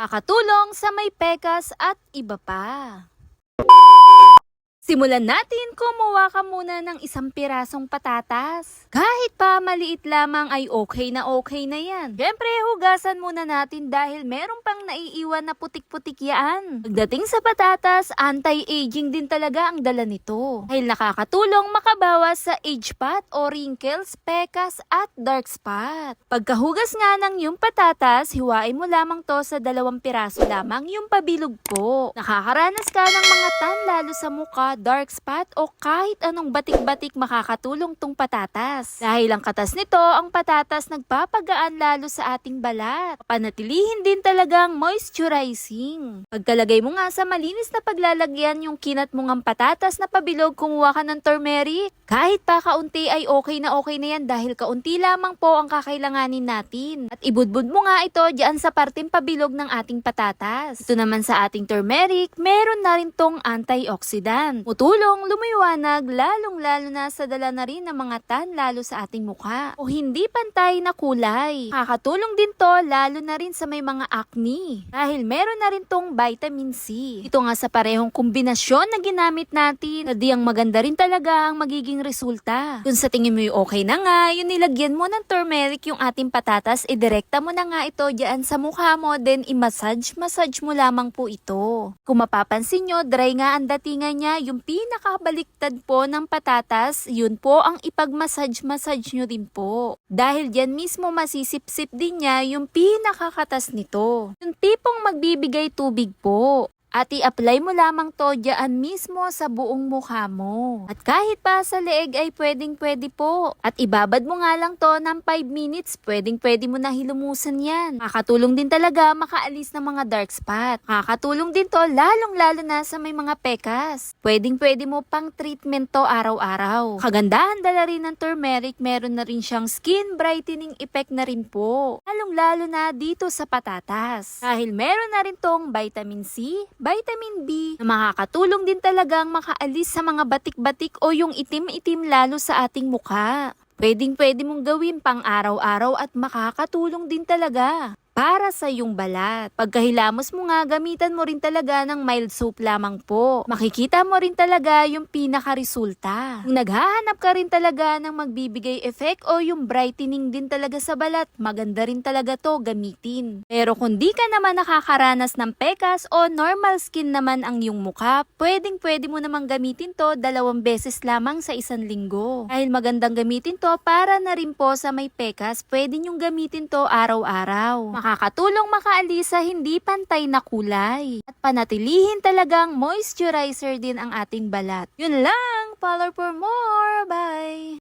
Kakatulong sa may pekas at iba pa. Simulan natin, kumuha ka muna ng isang pirasong patatas. Kahit pa maliit lamang ay okay na okay na yan. Siyempre, hugasan muna natin dahil meron pang naiiwan na putik-putik yan. Pagdating sa patatas, anti-aging din talaga ang dala nito. Dahil nakakatulong makabawas sa age spot o wrinkles, pekas at dark spot. Pagkahugas nga ng yung patatas, hiwain mo lamang to sa dalawang piraso lamang yung pabilog po. Nakakaranas ka ng mga tan lalo sa mukha, dark spot o kahit anong batik-batik makakatulong tong patatas. Dahil ang katas nito, ang patatas nagpapagaan lalo sa ating balat. Panatilihin din talagang moisturizing. Pagkalagay mo nga sa malinis na paglalagyan yung kinat mo ng patatas na pabilog, kumuha ka ng turmeric. Kahit pa kaunti ay okay na okay na yan dahil kaunti lamang po ang kakailanganin natin. At ibudbud mo nga ito dyan sa parting pabilog ng ating patatas. Ito naman sa ating turmeric, meron na rin tong antioxidant. Mutulong, lumiwanag, lalong-lalo na sa dala na rin ng mga tan lalo sa ating mukha. O hindi pantay na kulay. Kakatulong din to lalo na rin sa may mga acne. Dahil meron na rin tong vitamin C. Ito nga sa parehong kombinasyon na ginamit natin, na di ang maganda rin talaga ang magiging resulta. Kung sa tingin mo yung okay na nga, yung nilagyan mo ng turmeric yung ating patatas, idirekta mo na nga ito dyan sa mukha mo, then i-massage, massage mo lamang po ito. Kung mapapansin nyo, dry nga ang datingan niya, yung pinakabaliktad po ng patatas, yun po ang ipag-massage-massage nyo din po. Dahil dyan mismo masisipsip din niya yung pinakakatas nito. Yung tipong magbibigay tubig po. At i-apply mo lamang to dyan mismo sa buong mukha mo. At kahit pa sa leeg ay pwedeng pwede po. At ibabad mo nga lang to ng 5 minutes, pwedeng pwede mo na hilumusan yan. Makakatulong din talaga makaalis ng mga dark spot. Makakatulong din to lalong lalo na sa may mga pekas. Pwedeng pwede mo pang treatment to araw-araw. Kagandahan dala rin ng turmeric, meron na rin siyang skin brightening effect na rin po. Lalong lalo na dito sa patatas. Dahil meron na rin tong vitamin C, vitamin B na makakatulong din talagang makaalis sa mga batik-batik o yung itim-itim lalo sa ating mukha. Pwedeng pwede mong gawin pang araw-araw at makakatulong din talaga para sa iyong balat. Pagkahilamos mo nga, gamitan mo rin talaga ng mild soap lamang po. Makikita mo rin talaga yung pinaka-resulta. Kung naghahanap ka rin talaga ng magbibigay effect o yung brightening din talaga sa balat, maganda rin talaga to gamitin. Pero kung di ka naman nakakaranas ng pekas o normal skin naman ang iyong mukha, pwedeng pwede mo namang gamitin to dalawang beses lamang sa isang linggo. Dahil magandang gamitin to para na rin po sa may pekas, pwede nyong gamitin to araw-araw. Makakatulong makaalis sa hindi pantay na kulay. At panatilihin talagang moisturizer din ang ating balat. Yun lang! Follow for more! Bye!